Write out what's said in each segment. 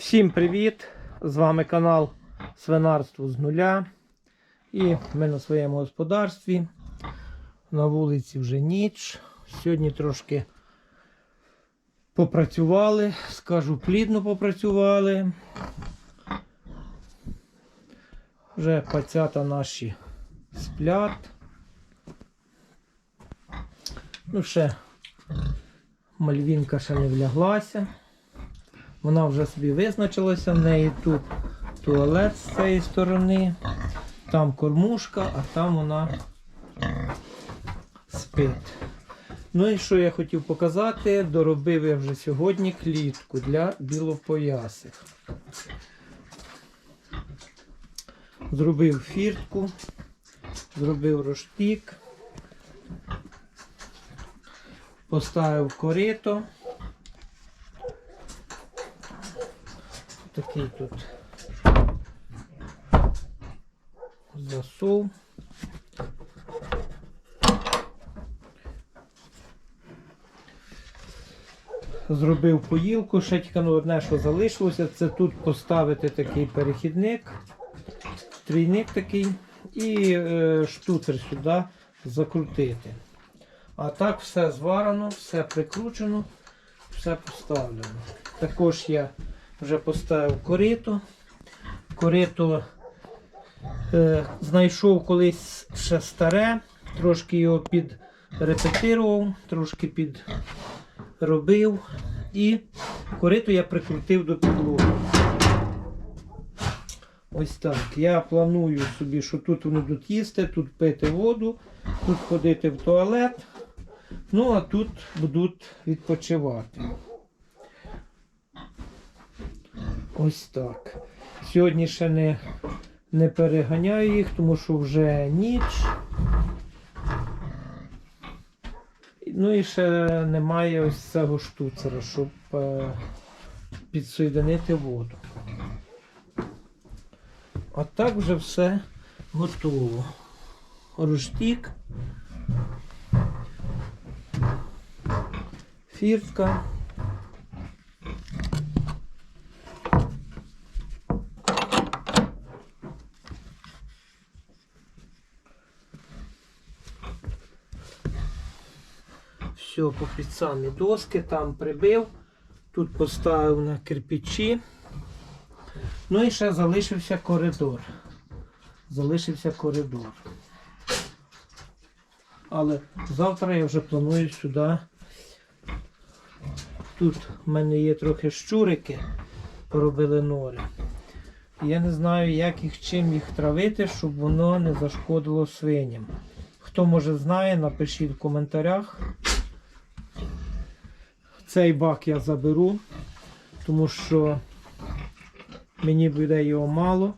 Всім привіт! З вами канал Свинарство з нуля. І ми на своєму господарстві. На вулиці вже ніч. Сьогодні трошки попрацювали, скажу, плідно попрацювали. Вже пацята наші сплять. Ну, ще мальвінка ще не вляглася. Вона вже собі визначилася, в неї тут туалет з цієї сторони, там кормушка, а там вона спить. Ну і що я хотів показати, доробив я вже сьогодні клітку для білопоясих. Зробив фіртку, зробив роштик, поставив корито. Такий тут засув. Зробив поїлку, ще тільки ну, одне, що залишилося, це тут поставити такий перехідник, трійник такий і е, штуцер сюди закрутити. А так все зварено, все прикручено, все поставлено. Також я вже поставив корито. Корито е, знайшов колись ще старе, трошки його підрепетирував, трошки підробив. І корито я прикрутив до підлоги. Ось так. Я планую собі, що тут вони будуть їсти, тут пити воду, тут ходити в туалет. Ну, а тут будуть відпочивати. Ось так. Сьогодні ще не, не переганяю їх, тому що вже ніч. Ну і ще немає ось цього штуцера, щоб е, підсоєдинити воду. А так вже все готово. Руштік. Фіртка. Все, по під самі доски там прибив. Тут поставив на кирпичі. Ну і ще залишився коридор. Залишився коридор. Але завтра я вже планую сюди. Тут в мене є трохи щурики, поробили нори. Я не знаю, як їх чим їх травити, щоб воно не зашкодило свиням. Хто може знає, напишіть в коментарях. Цей бак я заберу, тому що мені буде його мало.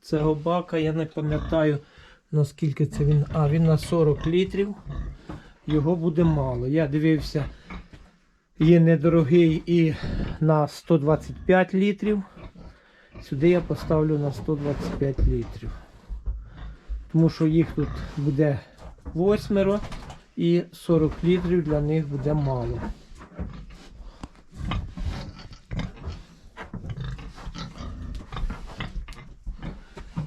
Цього бака я не пам'ятаю наскільки це він. А, він на 40 літрів. Його буде мало. Я дивився, є недорогий і на 125 літрів. Сюди я поставлю на 125 літрів. Тому що їх тут буде восьмеро і 40 літрів для них буде мало.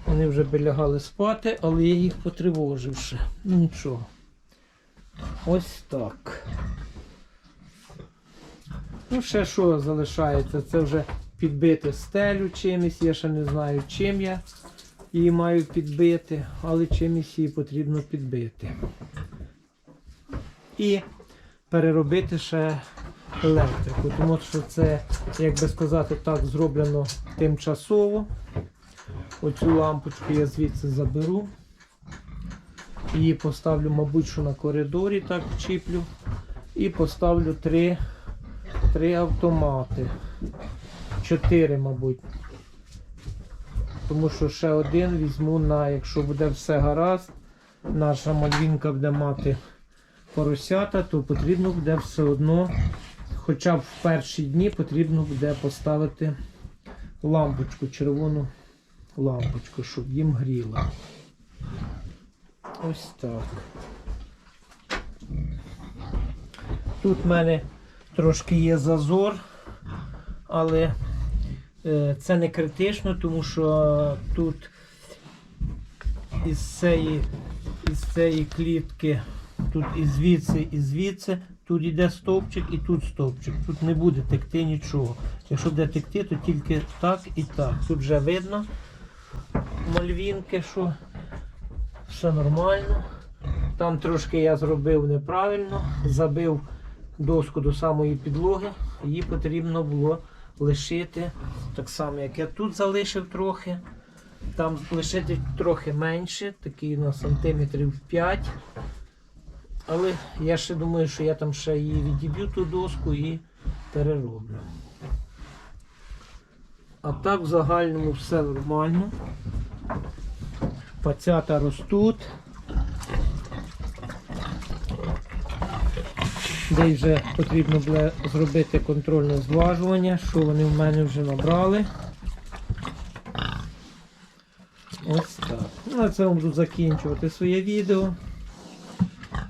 Вони вже би лягали спати, але я їх потривожив ще. Ну нічого. Ось так. Ну, ще що залишається? Це вже підбити стелю чимось. Я ще не знаю, чим я її маю підбити, але чимось її потрібно підбити. І переробити ще електрику, тому що це, як би сказати так, зроблено тимчасово. Оцю лампочку я звідси заберу. Її поставлю, мабуть, що на коридорі так чіплю. І поставлю три, три автомати. Чотири, мабуть. Тому що ще один візьму на, якщо буде все гаразд, наша мальвінка буде мати поросята, то потрібно буде все одно, хоча б в перші дні потрібно буде поставити лампочку, червону лампочку, щоб їм гріло. Ось так. Тут в мене трошки є зазор, але е, це не критично, тому що тут із цієї, із цієї клітки, тут і звідси, і звідси, тут йде стовпчик і тут стовпчик. Тут не буде текти нічого. Якщо буде текти, то тільки так і так. Тут вже видно мальвінки, що все нормально. Там трошки я зробив неправильно, забив доску до самої підлоги. Її потрібно було лишити так само, як я тут залишив трохи. Там лишити трохи менше, такий на сантиметрів 5. Але я ще думаю, що я там ще її відіб'ю ту доску і перероблю. А так в загальному все нормально. Пацята ростуть. Де вже потрібно буде зробити контрольне зважування, що вони в мене вже набрали. Ось так. Ну, На цьому буду закінчувати своє відео.